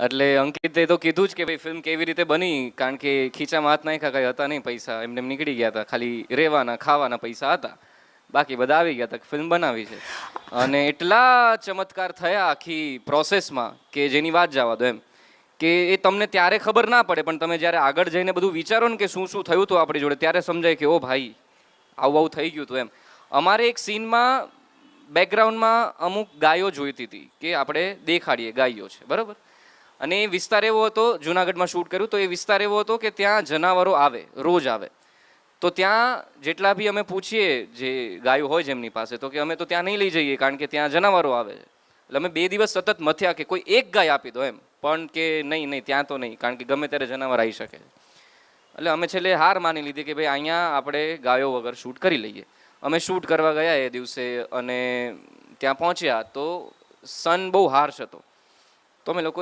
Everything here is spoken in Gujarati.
એટલે અંકિતે તો કીધું જ કે ભાઈ ફિલ્મ કેવી રીતે બની? કારણ કે ખીચામાં હાથ નાખ્યા, કઈ હતા નહીં પૈસા. એમને એમ નીકળી ગયા હતા. ખાલી રહેવાના, ખાવાના પૈસા હતા. બાકી બધા આવી ગયા હતા ફિલ્મ બનાવી છે. અને એટલા ચમત્કાર થયા આખી પ્રોસેસમાં કે જેની વાત જવા દો એમ. કે એ તમને ત્યારે ખબર ના પડે, પણ તમે જ્યારે આગળ જઈને બધું વિચારો ને કે શું શું થયું હતું આપણી જોડે, ત્યારે સમજાય કે, ઓ ભાઈ, આવું આવું થઈ ગયું હતું એમ. અમારે એક સીનમાં બેકગ્રાઉન્ડમાં અમુક ગાયો જોઈતી હતી કે આપણે દેખાડીએ ગાયો છે. બરાબર? અને એ વિસ્તાર એવો હતો, જુનાગઢમાં શૂટ કર્યું, તો એ વિસ્તાર એવો હતો કે ત્યાં જનાવરો આવે, રોજ આવે. તો ત્યાં જેટલા બી અમે પૂછીએ જે ગાયો હોય જેમની પાસે, તો કે અમે તો ત્યાં નહીં લઈ જઈએ, કારણ કે ત્યાં જનાવરો આવે છે. એટલે અમે બે દિવસ સતત મથ્યા કે કોઈ એક ગાય આપી દો એમ, પણ કે નહીં નહીં, ત્યાં તો નહીં, કારણ કે ગમે ત્યારે જનાવર આવી શકે. એટલે અમે છેલ્લે હાર માની લીધી કે ભાઈ અહીંયા આપણે ગાયો વગર શૂટ કરી લઈએ. અમે શૂટ કરવા ગયા એ દિવસે અને ત્યાં પહોંચ્યા તો સન બહુ હાર્શ હતો. તો અમે લોકો